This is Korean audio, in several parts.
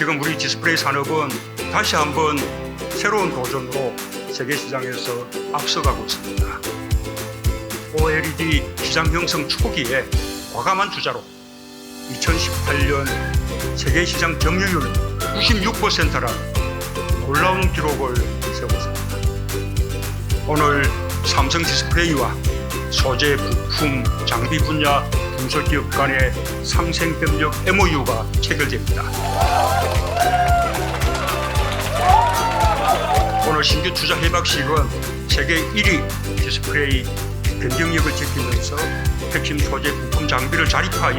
LED 디스플레이 산업은 다시 한번 새로운 도전으로 세계 시장에서 앞서가고 있습니다. OLED 시장 형성 초기에 과감한 투자로 2018년 세계 시장 점유율 96%란 놀라운 기록을 세웠습니다. 오늘 삼성 디스플레이와 소재, 부품, 장비 분야 중소기업 간의 상생협력 MOU가 체결됩니다. 오늘 신규 투자 해박식은 세계 1위 디스플레이 경쟁력을 지키면서 핵심 소재, 부품, 장비를 자립하여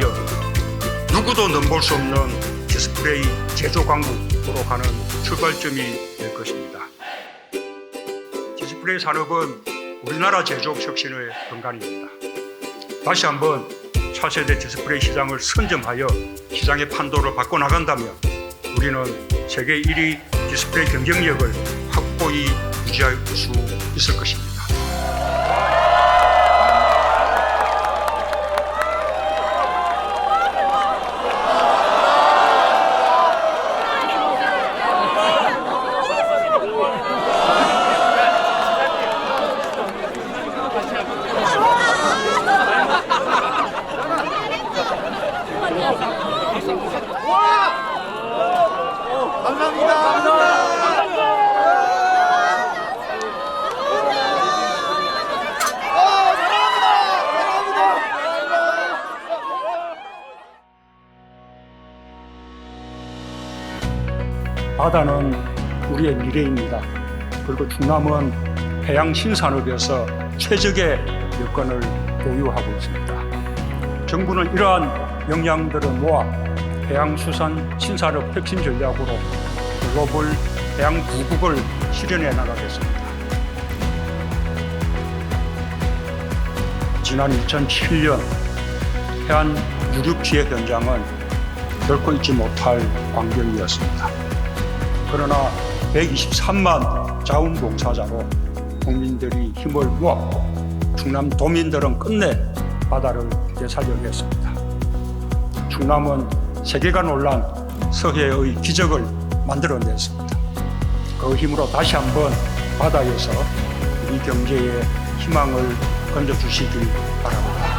누구도 넘볼 수 없는 디스플레이 제조 강국으로 가는 출발점이 될 것입니다. 디스플레이 산업은 우리나라 제조업 혁신의 근간입니다. 다시 한번 차세대 디스플레이 시장을 선점하여 시장의 판도를 바꿔나간다면 우리는 세계 1위 디스플레이 경쟁력을 확고히 유지할 수 있을 것입니다. 바다는 우리의 미래입니다. 그리고 충남은 해양 신산업에서 최적의 여건을 보유하고 있습니다. 정부는 이러한 역량들을 모아 해양수산 신산업 혁신 전략으로 글로벌 해양 부국을 실현해 나가겠습니다. 지난 2007년 해안 유류 피해 현장은 결코 잊지 못할 광경이었습니다. 그러나 123만 자원봉사자로 국민들이 힘을 모았고 충남 도민들은 끝내 바다를 되살려냈습니다. 충남은 세계가 놀란 서해의 기적을 만들어냈습니다. 그 힘으로 다시 한번 바다에서 우리 경제에 희망을 건져주시길 바랍니다.